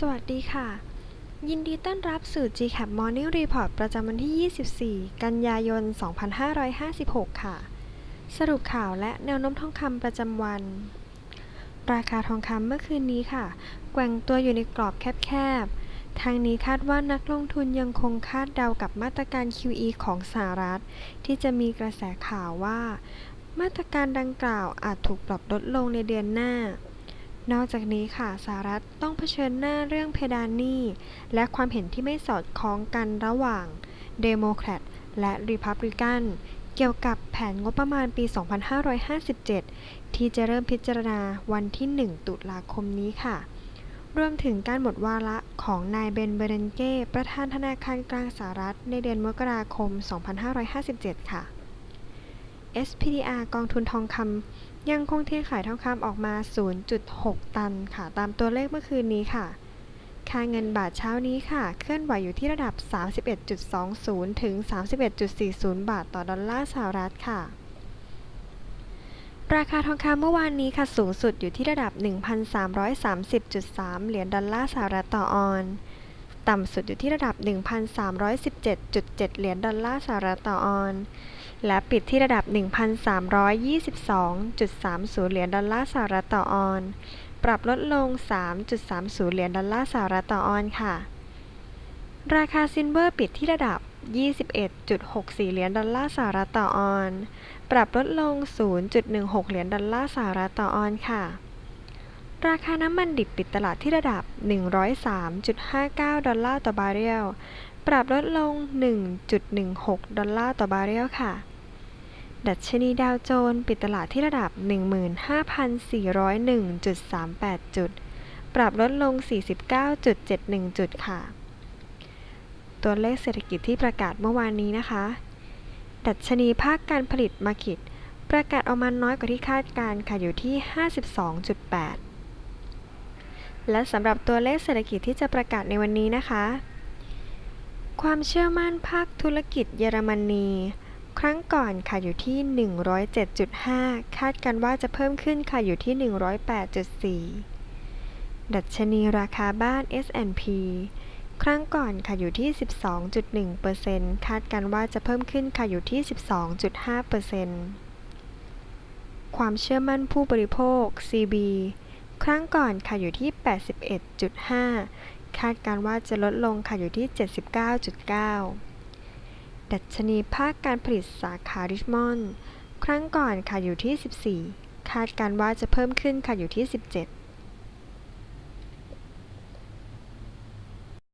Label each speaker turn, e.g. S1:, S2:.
S1: สวัสดีค่ะ ยินดีต้อนรับสู่ GCAP Morning Report ประจำวันที่ 24 กันยายน 2556 ค่ะ สรุปข่าวและแนวโน้มทองคำประจำวัน ราคาทองคำเมื่อคืนนี้ค่ะ แกว่งตัวอยู่ในกรอบแคบๆ ทางนี้คาดว่านักลงทุนยังคงคาดเดากับมาตรการ QE ของสหรัฐ ที่จะมีกระแสข่าวว่า มาตรการดังกล่าวอาจถูกปรับลดลงในเดือนหน้า นอกจากนี้ค่ะสหรัฐต้องเผชิญหน้าเรื่องเพดานหนี้ และความเห็นที่ไม่สอดคล้องกันระหว่างเดโมแครตและริพับลิกันเกี่ยวกับแผนงบประมาณปี 2557 ที่จะเริ่มพิจารณาวันที่ 1 ตุลาคมนี้ค่ะ รวมถึงการหมดวาระของนายเบนเบรนเก้ ประธานธนาคารกลางสหรัฐในเดือนมกราคม 2557 ค่ะ SPDR กองทุนทองคำ ยังคงเทขายทองคำออกมา 0.6 ตันค่ะ ตามตัวเลขเมื่อคืนนี้ค่ะ ค่าเงินบาทเช้านี้ค่ะ เคลื่อนไหวอยู่ที่ระดับ 31.20 ถึง 31.40 บาทต่อดอลลาร์สหรัฐค่ะ ราคาทองคำเมื่อวานนี้ค่ะ สูงสุดอยู่ที่ระดับ 1,330.3 เหรียญดอลลาร์สหรัฐต่อออน ต่ำสุดอยู่ที่ระดับ 1,317.7 เหรียญดอลลาร์สหรัฐต่อออน และปิดที่ระดับ 1,322.30 เหรียญดอลลาร์สหรัฐต่อออน ปรับลดลง 3.30 เหรียญดอลลาร์สหรัฐต่อออนค่ะ ราคาซิลเวอร์ปิดที่ระดับ 21.64 เหรียญดอลลาร์สหรัฐต่อออน ปรับลดลง 0.16 เหรียญดอลลาร์สหรัฐต่อออนค่ะราคาน้ำมันดิบปิดตลาดที่ระดับ 103.59 ดอลลาร์ต่อบาร์เรล ปรับลดลง 1.16 ดอลลาร์ต่อบาร์เรลค่ะ ดัชนีดาวโจนส์ปิดตลาดที่ระดับ 15,401.38 จุด ปรับลดลง 49.71 จุดค่ะ ตัวเลขเศรษฐกิจที่ประกาศเมื่อวานนี้นะคะ ดัชนีภาคการผลิตมาคิดประกาศออกมาน้อยกว่าที่คาดการณ์ค่ะ อยู่ที่ 52.8 และสำหรับตัวเลขเศรษฐกิจที่จะประกาศในวันนี้นะคะ ความเชื่อมั่นภาคธุรกิจเยอรมนี ครั้งก่อนค่ะอยู่ที่ 107.5 คาดกันว่าจะเพิ่มขึ้นค่ะอยู่ที่ 108.4 ดัชนีราคาบ้าน S&P ครั้งก่อนค่ะอยู่ที่ 12.1%คาดกันว่าจะเพิ่มขึ้นค่ะอยู่ที่ 12.5%ความเชื่อมั่นผู้บริโภค CB ครั้งก่อนค่ะอยู่ที่ 81.5 คาดการว่าจะลดลงค่ะอยู่ที่ 79.9 ดัชนีภาคการผลิตสาขาริชมอนด์ ครั้งก่อนค่ะอยู่ที่ 14 คาดการว่าจะเพิ่มขึ้นค่ะอยู่ที่ 17